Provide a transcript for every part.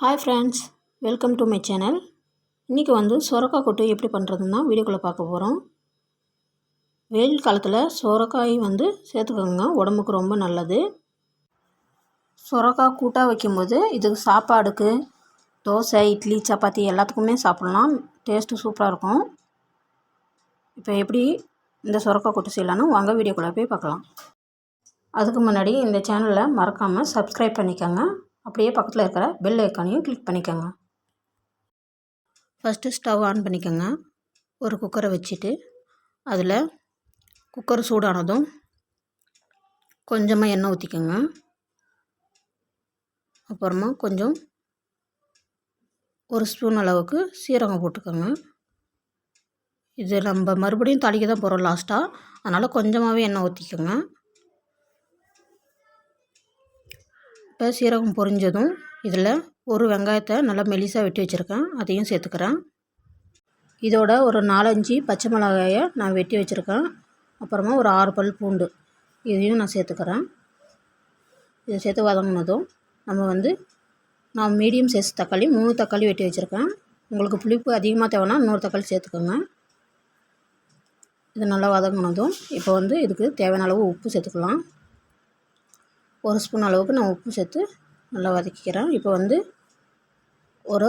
Hi friends welcome to my channel இன்றைக்கி வந்து சுரக்காய் கொட்டு எப்படி பண்ணுறதுன்னு தான் வீடியோக்குள்ளே பார்க்க போகிறோம் வெயில் காலத்தில் சுரக்காய் வந்து சேர்த்துக்கோங்க உடம்புக்கு ரொம்ப நல்லது. சுரக்காய் கூட்டாக வைக்கும்போது இதுக்கு சாப்பாடுக்கு தோசை இட்லி சப்பாத்தி எல்லாத்துக்குமே சாப்பிட்லாம். டேஸ்ட்டு சூப்பராக இருக்கும். இப்போ எப்படி இந்த சுரக்காய் கொட்டு செய்யலான்னு வாங்க வீடியோக்குள்ளே போய் பார்க்கலாம். அதுக்கு முன்னாடி இந்த சேனலை மறக்காமல் சப்ஸ்கிரைப் பண்ணிக்கோங்க. அப்படியே பக்கத்தில் இருக்கிற பெல் ஐக்கானையும் கிளிக் பண்ணிக்கோங்க. ஃபஸ்ட்டு ஸ்டவ் ஆன் பண்ணிக்கோங்க. ஒரு குக்கரை வச்சுட்டு அதில் குக்கர் சூடானதும் கொஞ்சமாக எண்ணெய் ஊற்றிக்கோங்க அப்புறமா கொஞ்சம் ஒரு ஸ்பூன் அளவுக்கு சீரகம் போட்டுக்கோங்க. இது நம்ம மறுபடியும் தாளிக்க தான் போகிறோம் லாஸ்ட்டாக அதனால் கொஞ்சமாகவே எண்ணெய் ஊற்றிக்கோங்க இப்போ சீரகம் பொரிஞ்சதும் இதில் ஒரு வெங்காயத்தை நல்லா மெலிசாக வெட்டி வச்சுருக்கேன். அதையும் சேர்த்துக்கிறேன். இதோட ஒரு நாலஞ்சு பச்சை மிளகாயை நான் வெட்டி வச்சுருக்கேன். அப்புறமா ஒரு ஆறு பல் பூண்டு இதையும் நான் சேர்த்துக்கிறேன். இதை சேர்த்து வதங்கினதும் நம்ம வந்து நான் மீடியம் சைஸ் தக்காளி மூணு தக்காளி வெட்டி வச்சுருக்கேன். உங்களுக்கு புளிப்பு அதிகமாக தேவைன்னா இன்னொரு தக்காளி சேர்த்துக்கோங்க. இது நல்லா வதங்கினதும் இப்போ வந்து இதுக்கு தேவையான அளவு உப்பு சேர்த்துக்கலாம். ஒரு ஸ்பூன் அளவுக்கு நான் உப்பு சேர்த்து நல்லா வதக்கிக்கிறேன். இப்போ வந்து ஒரு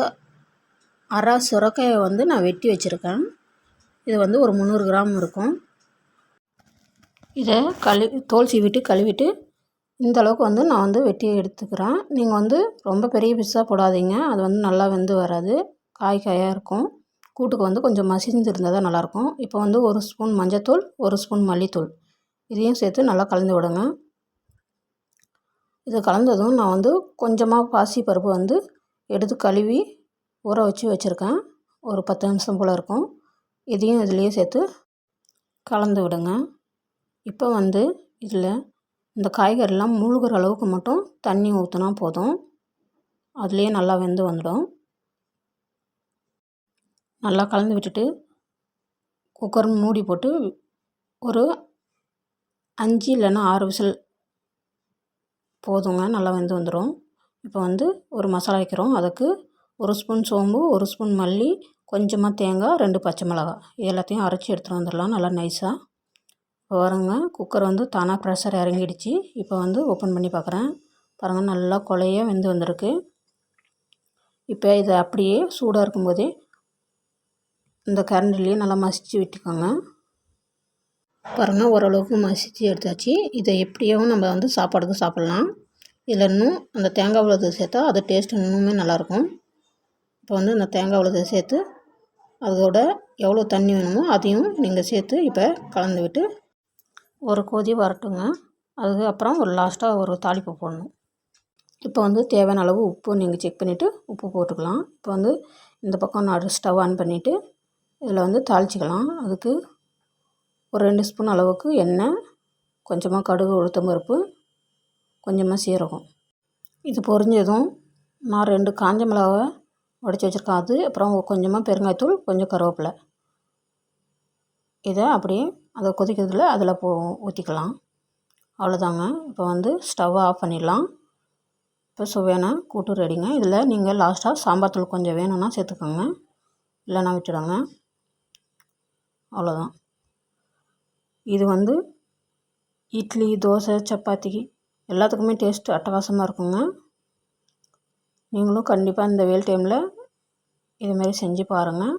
அரை சுரக்காயை வந்து நான் வெட்டி வச்சுருக்கேன். இது வந்து ஒரு முந்நூறு கிராம் இருக்கும். இதை கழுவி தோல் சீவிட்டு கழுவிட்டு இந்த அளவுக்கு வந்து நான் வந்து வெட்டி எடுத்துக்கிறேன். நீங்கள் வந்து ரொம்ப பெரிய பீஸாக போடாதீங்க. அது வந்து நல்லா வெந்து வராது. காய் காயாக இருக்கும். கூட்டுக்கு வந்து கொஞ்சம் மசிஞ்சு இருந்தால் தான் நல்லாயிருக்கும் இப்போ வந்து ஒரு ஸ்பூன் மஞ்சத்தூள் ஒரு ஸ்பூன் மல்லித்தூள். இதையும் சேர்த்து நல்லா கலந்து விடுங்க. இது கலந்ததும் நான் வந்து கொஞ்சமாக பாசி பருப்பு வந்து எடுத்து கழுவி ஊற வச்சு வச்சுருக்கேன். ஒரு பத்து நிமிஷம் போல் இருக்கும். இதையும் இதுலேயே சேர்த்து கலந்து விடுங்க. இப்போ வந்து இதில் இந்த காய்கறிலாம் மூழ்கிற அளவுக்கு மட்டும் தண்ணி ஊற்றினா போதும். அதுலேயே நல்லா வெந்து வந்துடும். நல்லா கலந்து விட்டுட்டு குக்கர் மூடி போட்டு ஒரு அஞ்சு இல்லைன்னா ஆறு விசில் போதுங்க நல்லா வெந்து வந்துடும் இப்போ வந்து ஒரு மசாலா வைக்கிறோம். அதுக்கு ஒரு ஸ்பூன் சோம்பு ஒரு ஸ்பூன் மல்லி கொஞ்சமாக தேங்காய் ரெண்டு பச்சை மிளகாய் இது எல்லாத்தையும் அரைச்சி எடுத்துகிட்டு வந்துடலாம் நல்லா நைஸாக இப்போ பாருங்க குக்கர் வந்து தானாக ப்ரெஷர் இறங்கிடுச்சு. இப்போ வந்து ஓப்பன் பண்ணி பார்க்குறேன். பாருங்கள் நல்லா கொலையாக வெந்து வந்திருக்கு. இப்போ இதை அப்படியே சூடாக இருக்கும்போதே இந்த கரண்டிலேயே நல்லா மசித்து விட்டுக்கோங்க. பாருங்கள் ஓரளவுக்கு மசித்து எடுத்தாச்சு. இதை எப்படியும் நம்ம வந்து சாப்பாடுக்கு சாப்பிட்லாம். இதில் இன்னும் அந்த தேங்காய் உலகத்தை சேர்த்தா அது டேஸ்ட் இன்னுமே நல்லாயிருக்கும். இப்போ வந்து அந்த தேங்காய் உலகத்தை சேர்த்து அதோட எவ்வளோ தண்ணி வேணுமோ அதையும் நீங்கள் சேர்த்து இப்போ கலந்து விட்டு ஒரு கொதி வரட்டுங்க. அதுக்கப்புறம் ஒரு லாஸ்ட்டாக ஒரு தாளிப்பு போடணும். இப்போ வந்து தேவையான அளவு உப்பு நீங்கள் செக் பண்ணிவிட்டு உப்பு போட்டுக்கலாம். இப்போ வந்து இந்த பக்கம் நான் ஸ்டவ் ஆன் பண்ணிவிட்டு இதில் வந்து தாளிச்சிக்கலாம். அதுக்கு ஒரு ரெண்டு ஸ்பூன் அளவுக்கு எண்ணெய் கொஞ்சமாக கடுகு உளுத்தம் பருப்பு கொஞ்சமாக சீரகம். இது பொரிஞ்சதும் நான் ரெண்டு காஞ்ச மிளகாவை உடச்சி வச்சுருக்கேன். அது அப்புறம் கொஞ்சமாக பெருங்காயத்தூள் கொஞ்சம் கருவேப்பிலை. இதை அப்படியே அதை கொதிக்கிறதுல அதில் போ ஊற்றிக்கலாம் அவ்வளோதாங்க. இப்போ வந்து ஸ்டவ்வை ஆஃப் பண்ணிடலாம். இப்போ சுவையான கூட்டு ரெடிங்க. இதில் நீங்கள் லாஸ்ட்டாக சாம்பார் தூள் கொஞ்சம் வேணும்னா சேர்த்துக்கோங்க. இல்லைன்னா விட்டுடுங்க. அவ்வளோதான். இது வந்து இட்லி தோசை சப்பாத்தி எல்லாத்துக்குமே டேஸ்ட்டு அட்டகாசமாக இருக்குங்க. நீங்களும் கண்டிப்பாக இந்த வெயில் டைமில் இதுமாரி செஞ்சு பாருங்கள்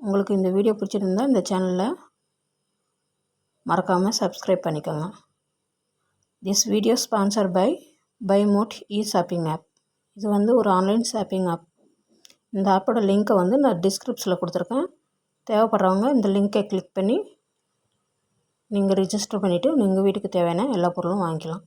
உங்களுக்கு இந்த வீடியோ பிடிச்சிருந்தால் இந்த சேனலில் மறக்காமல் சப்ஸ்கிரைப் பண்ணிக்கோங்க. This video sponsor by by mode e shopping app இது வந்து ஒரு ஆன்லைன் ஷாப்பிங் ஆப் இந்த ஆப்போட லிங்க்கை வந்து நான் டிஸ்கிரிப்ஷனில் கொடுத்துருக்கேன். தேவைப்படுறவங்க இந்த லிங்க்கை கிளிக் பண்ணி நீங்கள் ரிஜிஸ்டர் பண்ணிவிட்டு நீங்கள் வீட்டுக்கு தேவையான எல்லா பொருளும் வாங்கிக்கலாம்.